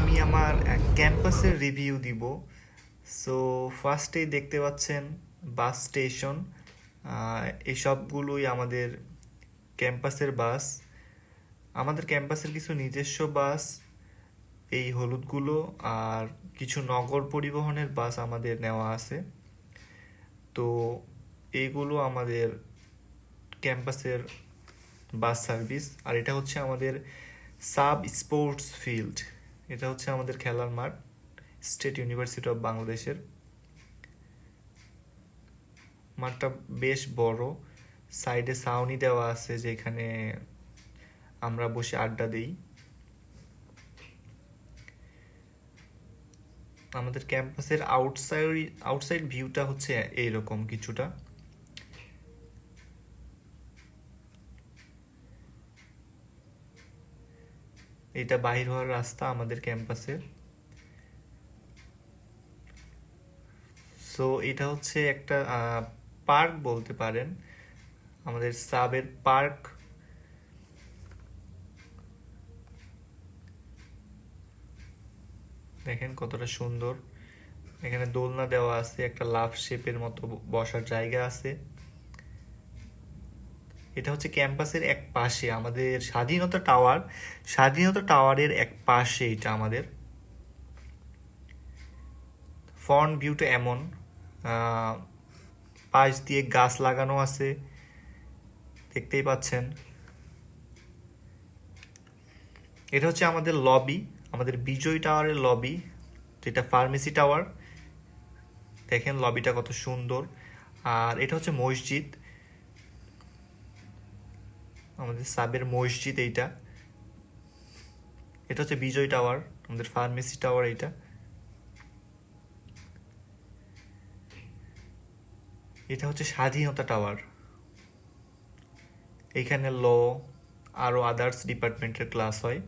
আমি আমার ক্যাম্পাসের রিভিউ দিব। সো ফার্স্টেই দেখতে পাচ্ছেন বাস স্টেশন এসবগুলোই আমাদের ক্যাম্পাসের বাস আমাদের ক্যাম্পাসের কিছু নিজস্ব বাস এই হলুদগুলো আর কিছু নগর পরিবহনের বাস আমাদের নেওয়া আছে। তো এইগুলো আমাদের ক্যাম্পাসের বাস সার্ভিস আর এটা হচ্ছে আমাদের সাব স্পোর্টস ফিল্ড এটা হচ্ছে আমাদের খেলার মাঠ স্টেট ইউনিভার্সিটি অফ বাংলাদেশের মাঠটা বেশ বড়, সাইডে সাউনি দেওয়া আছে যেখানে আমরা বসে আড্ডা দিই। আমাদের ক্যাম্পাসের আউটসাইড আউটসাইড ভিউটা হচ্ছে এইরকম কিছুটা। এটা বাহির হওয়ার রাস্তা আমাদের ক্যাম্পাসের। সো এটা হচ্ছে একটা পার্ক বলতে পারেন। আমাদের সাবের পার্ক। দেখেন কতটা সুন্দর। এখানে দোলনা দেওয়া আছে, একটা লাভ শেপের মতো বসার জায়গা আছে। এটা হচ্ছে ক্যাম্পাসের এক পাশে, আমাদের স্বাধীনতা টাওয়ার। স্বাধীনতা টাওয়ারের এক পাশে এটা আমাদের। ফ্রন্ট ভিউটা এমন পাশ দিয়ে গাছ লাগানো আছে, দেখতেই পাচ্ছেন। এটা হচ্ছে আমাদের লবি আমাদের বিজয় টাওয়ারের লবি যেটা ফার্মেসি টাওয়ার দেখেন লবিটা কত সুন্দর। আর এটা হচ্ছে মসজিদ। আমাদের সাবের মসজিদ এইটা। এটা হচ্ছে বিজয় টাওয়ার, আমাদের ফার্মেসি টাওয়ার এইটা। এটা হচ্ছে স্বাধীনতা টাওয়ার। এখানে ল আরও আদার্স ডিপার্টমেন্টের ক্লাস হয়।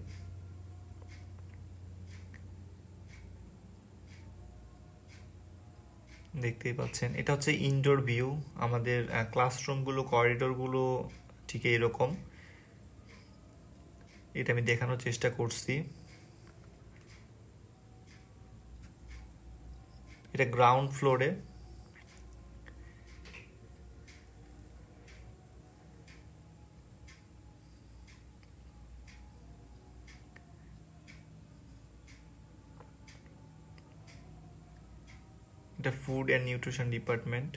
দেখতেই পাচ্ছেন। এটা হচ্ছে ইনডোর ভিউ আমাদের ক্লাসরুমগুলো করিডোরগুলো ঠিক এইরকম। এটা আমি দেখানোর চেষ্টা করছি। এটা গ্রাউন্ড ফ্লোরে এটা ফুড অ্যান্ড নিউট্রিশন ডিপার্টমেন্ট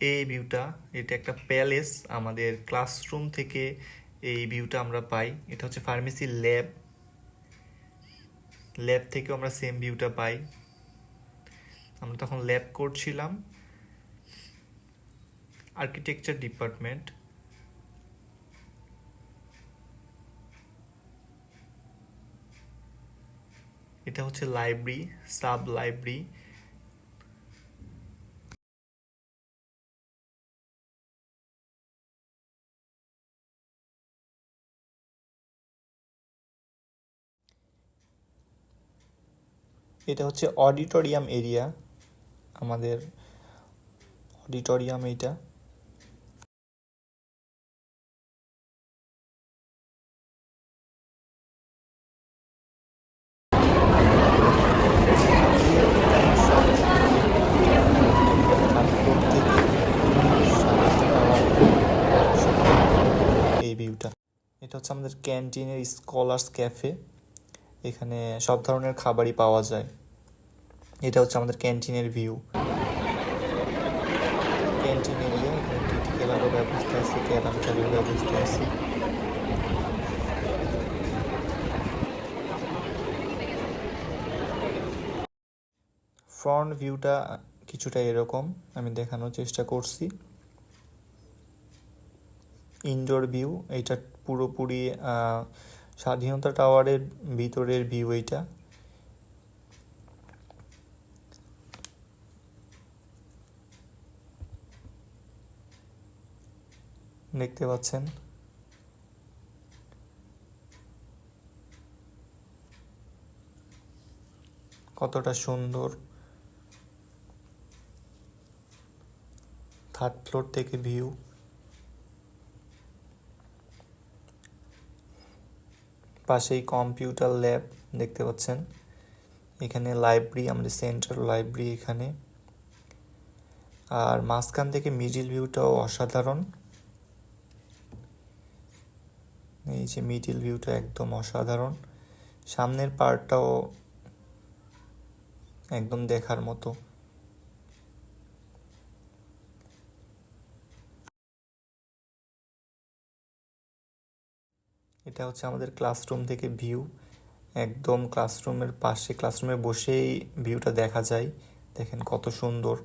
এই ভিউটা এটা একটা প্যালেস আমাদের ক্লাসরুম থেকে এই ভিউটা আমরা পাই। এটা হচ্ছে ফার্মেসি ল্যাব ল্যাব থেকেও আমরা সেম ভিউটা পাই। আমরা তখন ল্যাব করছিলাম আর্কিটেকচার ডিপার্টমেন্ট এটা হচ্ছে লাইব্রেরি সাব লাইব্রেরি এটা হচ্ছে অডিটোরিয়াম এরিয়া আমাদের অডিটোরিয়াম এইটা। এই এটা হচ্ছে আমাদের ক্যান্টিনের স্কলার্স ক্যাফে। এখানে সব ধরনের খাবারই পাওয়া যায়। এটা হচ্ছে আমাদের ক্যান্টিনের ভিউ। ক্যান্টিন এরিয়া এখানে টিটি খেলারও ব্যবস্থা আছে, ক্যারাম খেলার ব্যবস্থা আছে। ফ্রন্ট ভিউটা কিছুটা এরকম, আমি দেখানোর চেষ্টা করছি। ইনডোর ভিউ এইটা পুরোপুরি স্বাধীনতা টাওয়ারের ভিতরের ভিউ এইটা দেখতে পাচ্ছেন। কতটা সুন্দর। থার্ড ফ্লোর থেকে ভিউ। পাশেই কম্পিউটার ল্যাব দেখতে পাচ্ছেন। এখানে লাইব্রেরি, আমাদের সেন্ট্রাল লাইব্রেরি এখানে। আর মাঝখান থেকে মিডিল ভিউটাও অসাধারণ। এই যে মিডিল ভিউটা একদম অসাধারণ। সামনের পার্টটাও একদম দেখার মতো। এটা হচ্ছে আমাদের ক্লাসরুম থেকে ভিউ একদম ক্লাসরুমের পাশে ক্লাসরুমে বসেই ভিউটা দেখা যায়। দেখেন কত সুন্দর।